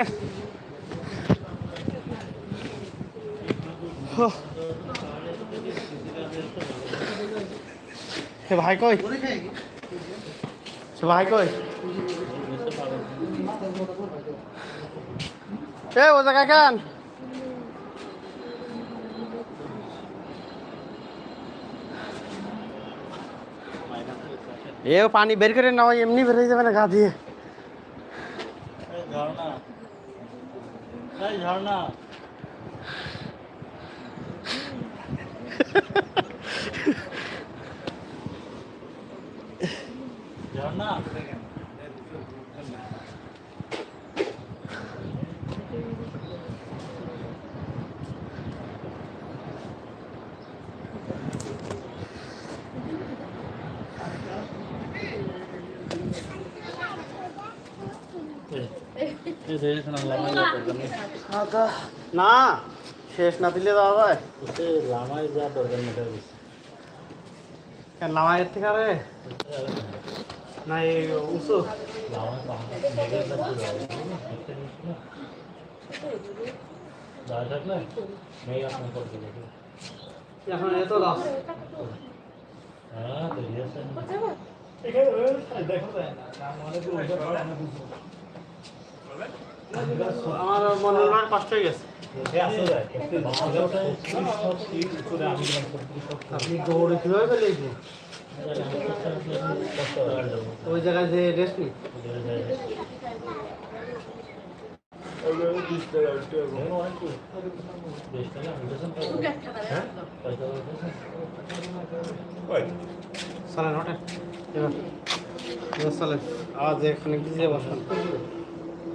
সে ভাই কই সে ভাই কই এ ও জায়গায় কেন এ পানি বের করে নাও এমনি বের হয়ে যাবে না গা দিয়ে এই ঝর্ণা ঝর্ণা এই দেখেছেন লামাই যা দরকার নেই না শেষ না দিলে দেওয়া যায় উসে লামাই যা দরকার মেটার বেশি কেন লামাইয়ের থেকে আরে না এই উঁচু লামাই পাহাড় মেঘের যা পুরো যা থাকলে মেঘ আপনি করতে দেখি এখন এত লাভ হ্যাঁ দেখেছেন আমার মনে হয় কষ্ট হয়ে গেছে। আপনি দৌড়ে কীভাবে পেলেছি ওই জায়গায় যে রেস্ট নেই চলেন ওঠেন। এবার এবার চলেন। এখানে গিয়ে বসেন।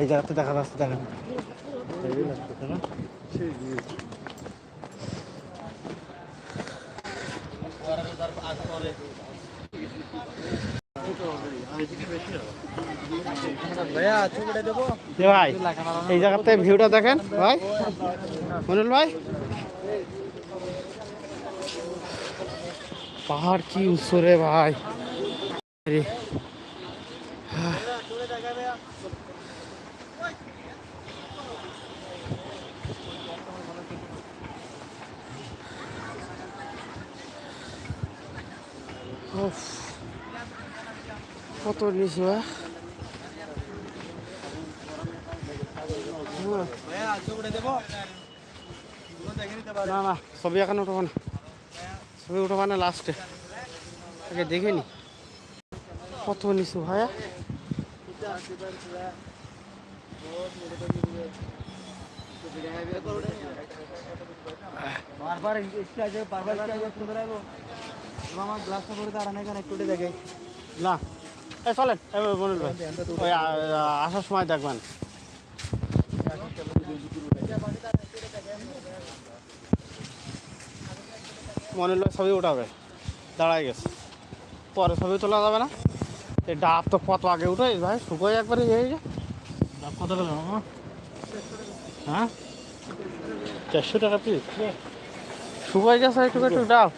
এই জায়গাতে দেখা যাচ্ছে, দেখেন। এই জায়গাতে ভিউটা দেখেন, ভাই। মনুল ভাই। পাহাড় কি উঁচু রে ভাই। কত নিচু হ্যাঁ? না না ছবি এখন উঠবো না। ছবি উঠবো না লাস্টে। আগে দেখিনি কত নিচু ভাইয়া? বারবার গ্লাসটা করে দাঁড়ানো এখানে একটু দেখে। না। এই চলেন এই মনুল ভাই। ওই আসার সময় দেখবেন। মনুল ভাই ছবি উঠাবে। দাঁড়ায় গেছে। পরে ছবি তোলা যাবে না। এই ডাব তো কত আগে উঠে ভাই শুকোয় একবারে ইয়ে হয়ে যায় কত হ্যাঁ? চারশো টাকা পিস শুকোয় গেছে একটু একটু ডাব।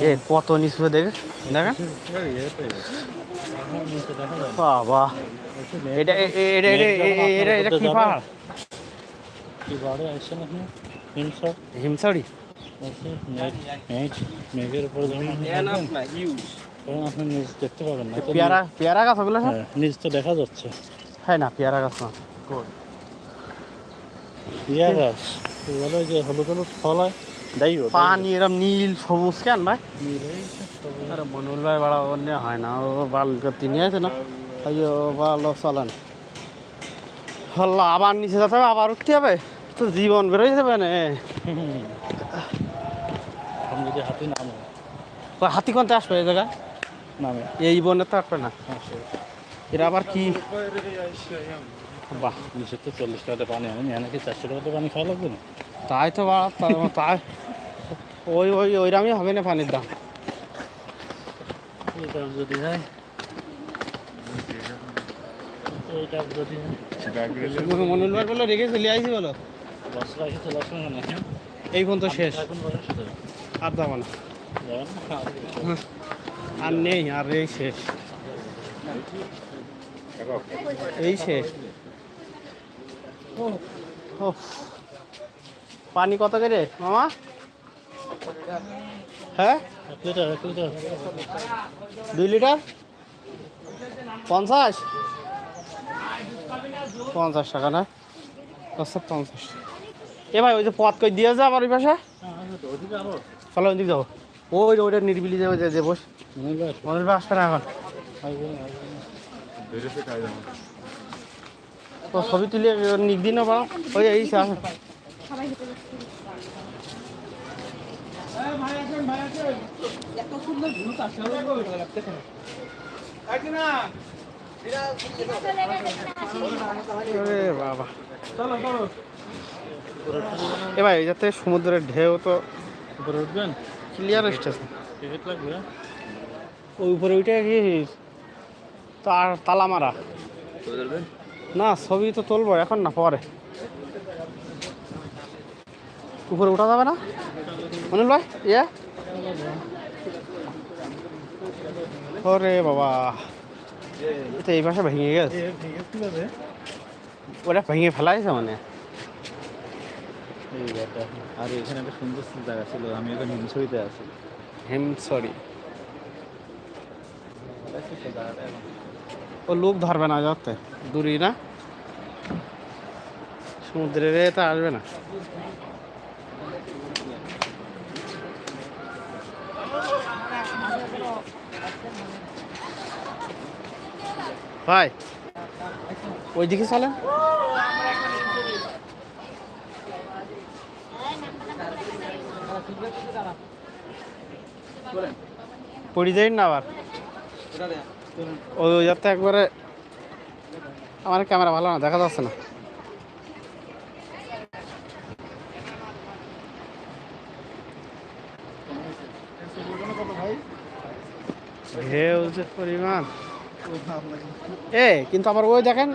এ, কত নিচু দেখে দেখেন। বাবা। কি পাহাড় কি মেঘ মেঘ মেঘের উপরে আপনি নিচ দেখতে পাবেন না পেয়ারা পেয়ারা গাছ ওগুলো নিচ তো দেখা যাচ্ছে হ্যাঁ না, পেয়ারা গাছ না। ইয়া গাছ। যে হলুদ হলুদ ফল হয় যাই হোক পানি এরম নীল সবুজ কেন ভাই? আরে মনুল ভাই বাড়া অন্য হয় না ও বাল করতে নিয়ে আছে না তাই ও ভালো চলেন। হল্লা আবার নিচে যেতে হবে আবার উঠতে হবে তো জীবন বেরোয় যাবে না। আমি যদি হাতে হাতি কোনতে আসবে এই জায়গায়? নামে এই বনে তো আসবে না। হ্যাঁ এরা আবার কি? বাহ নিচে তো চল্লিশ টাকাতে পানি আমি নাকি চারশো টাকাতে পানি খাওয়া লাগবে না? তাই তো বাড়া তাই ওই ওই ওইরামই হবে না পানির দাম। যদি হয় এইটা যদি মনুল ভাই বলো। রেখে চলে বলো এই ফোন তো শেষ। আর দাম না। আর নেই আর এই শেষ। এই শেষ। ও পানি কত করে মামা? হ্যাঁ? দুই লিটার? পঞ্চাশ? পঞ্চাশ টাকা না? আচ্ছা পঞ্চাশ। এ ভাই, ওই যে পথ কই দিয়ে যা আমার ওই পাশে। চলো ওই দিকে যাব। ওই ওইটা যাবে যে বস। মনের ভাই আসবে না এখন? ছবি তুলে নিক দিন বা ওই এই এ ভাই যাতে সমুদ্রের ঢেউ তো উপরে উঠবেন? ক্লিয়ার এসেছে টিকিট লাগবে ওই উপরে ওইটা কি? তার তালা মারা। না ছবি তো তুলবো এখন না পরে। উপরে উঠা যাবে না? মনে ভাই ইয়ে ওরে বাবা এটা এই পাশে ভেঙে গেছে ওটা ভেঙে ফেলাইছে মানে আর এখানে একটা সুন্দর জায়গা ছিল আমি এখন হিমছড়িতে আছি হেম সরি ও লোক ধরবে না যাতে দূরই না সমুদ্রের তো আসবে না ভাই। ওইদিকে চলেন। পড়ি যাই না আবার? ওই যাতে একবারে আমার ক্যামেরা ভালো না দেখা যাচ্ছে না। ঢেউ যে পরিমাণ। এ, কিন্তু আবার ওই দেখেন,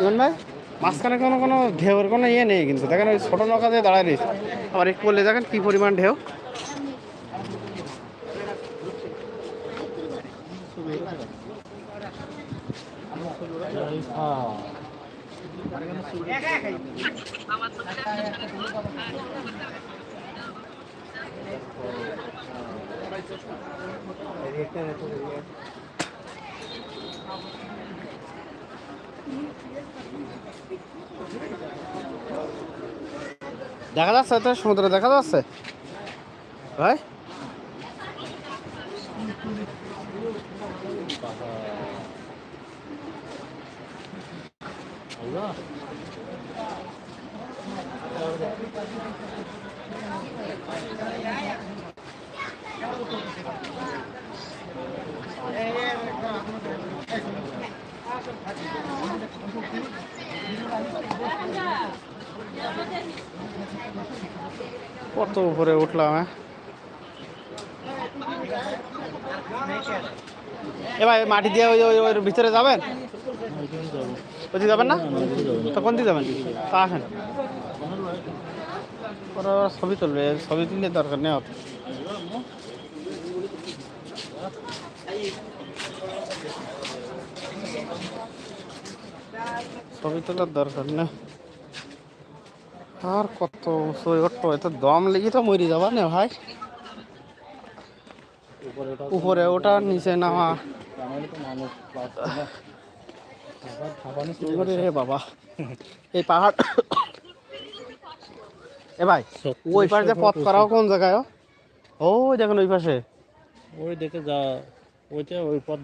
ইমন মাঝখানে কোনো কোনো ঢেউর কোনো ইয়ে নেই কিন্তু। দেখেন ওই ছোটো নৌকা দিয়ে দাঁড়ায় রয়েছে। আবার একটু বললে দেখেন কী পরিমাণ ঢেউ। দেখা যাচ্ছে তো সমুদ্র দেখা যাচ্ছে? ভাই? আল্লাহ কত উপরে উঠলাম হ্যাঁ? এ ভাই মাটি দিয়ে ওই ওই ভিতরে যাবেন? ওইদিকে যাবেন না? না, ওইদিকে যাব না। তো কোন দিকে যাবেন? তা আসেন। ছবি তুলবে ছবি তুললে দরকার নেই ছবি তোলার দরকার নেই। আর কত সই এত দম লেগে তো মরি যাবা না ভাই। উপরে ওটা নিচে নামা। বাবা? এই পাহাড়। এ ভাই ওই পাশে যে পথ করাও কোন জায়গায় ও? ওই দেখেন ওই পাশে। ওই দেখে যা ওইটা ওই পথ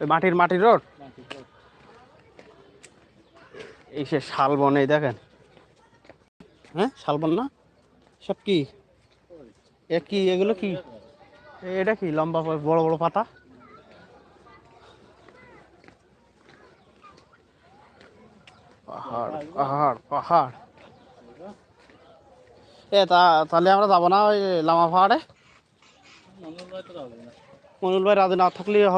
ওই মাটির মাটির রোড। এই সে শালবন এই দেখেন। হ্যাঁ শালবন না? সব কি? এ কি, এগুলো কি? এটা কি, লম্বা বড় বড় পাতা? পাহাড় পাহাড় পাহাড়। এ, তা, তাহলে আমরা যাব না ওই লামা পাহাড়ে? মনুল ভাই রাজি না থাকলে হবে।